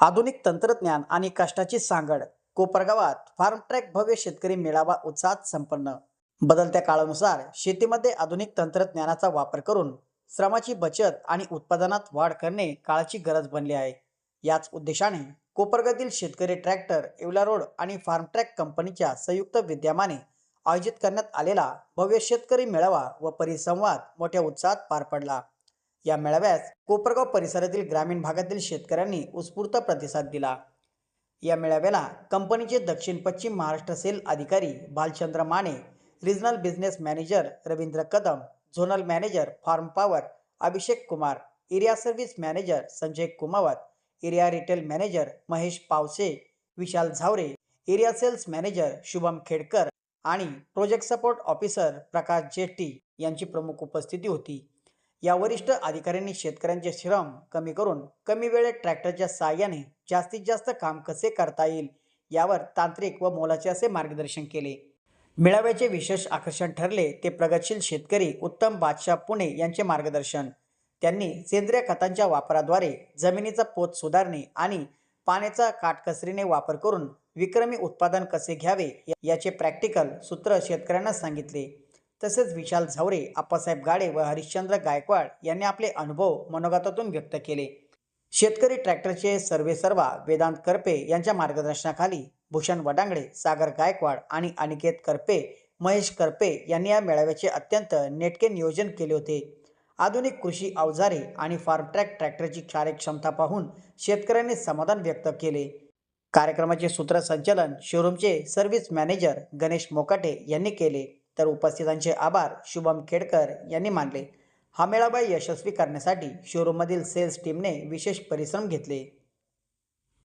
आधुनिक तंत्रज्ञान आणि कष्टाची सांगड कोपरगावात फार्म ट्रॅक भव्य शेतकरी मेळावा उत्साहात संपन्न. बदलत्या काळानुसार शेतीमध्ये आधुनिक तंत्रज्ञानाचा वापर करून श्रमाची बचत आणि उत्पादनात वाढ करणे काळाची गरज बनली आहे. याच उद्देशाने कोपरगातील शेतकरी ट्रॅक्टर येवला रोड आणि फार्म ट्रॅक कंपनीच्या संयुक्त विद्यमाने आयोजित करण्यात आलेला भव्य शेतकरी मेळावा व परिसंवाद मोठ्या उत्साहात पार पडला. या मेळाव्यास कोपरगाव परिसरातील ग्रामीण भागातील शेतकऱ्यांनी उत्स्फूर्त प्रतिसाद दिला. या मेळाव्याला कंपनीचे दक्षिण पश्चिम महाराष्ट्र सेल अधिकारी Bhalchandra Mane regional business manager Ravindra Kadam zonal manager farm power Abhishek Kumar area service manager Sanjay Kumawat area retail manager Mahesh Pawse Vishal Zaware area sales manager Shubham Khedkar आणि project support officer Prakash Jetty यांची प्रमुख उपस्थिती होती. या वरिष्ठ अधिकाऱ्यांनी शेतकऱ्यांचे श्रम कमी करून कमी वेळेत ट्रॅक्टरच्या साहाय्याने जास्तीत जास्त काम कसे करता येईल यावर तांत्रिक व मोलाचे असे मार्गदर्शन केले. मेळाव्याचे विशेष आकर्षण ठरले ते प्रगतशील शेतकरी उत्तम बादशाह पुणे यांचे मार्गदर्शन. त्यांनी सेंद्रिय खतांच्या वापराद्वारे जमिनीचा पोत सुधारणे आणि पाण्याचा काटकसरीने वापर करून विक्रमी उत्पादन कसे घ्यावे याचे प्रॅक्टिकल सूत्र शेतकऱ्यांना सांगितले. तसेच विशाल झावरे आप्पासाहेब गाडे व हरिश्चंद्र गायकवाड यांनी आपले अनुभव मनोगतातून व्यक्त केले. शेतकरी ट्रॅक्टरचे सर्वे सर्वा वेदांत करपे यांच्या मार्गदर्शनाखाली भूषण वडांगडे सागर गायकवाड आणि अनिकेत करपे महेश करपे यांनी या मेळाव्याचे अत्यंत नेटके नियोजन केले होते. आधुनिक कृषी अवजारे आणि फार्म ट्रॅक ट्रॅक्टरची कार्यक्षमता पाहून शेतकऱ्यांनी समाधान व्यक्त केले. कार्यक्रमाचे सूत्रसंचालन शोरूमचे सर्व्हिस मॅनेजर गणेश मोकाटे यांनी केले. तर उपस्थितांचे आभार शुभम खेडकर यांनी मानले. हा मेळावा यशस्वी करण्यासाठी शोरूममधील सेल्स टीमने विशेष परिश्रम घेतले.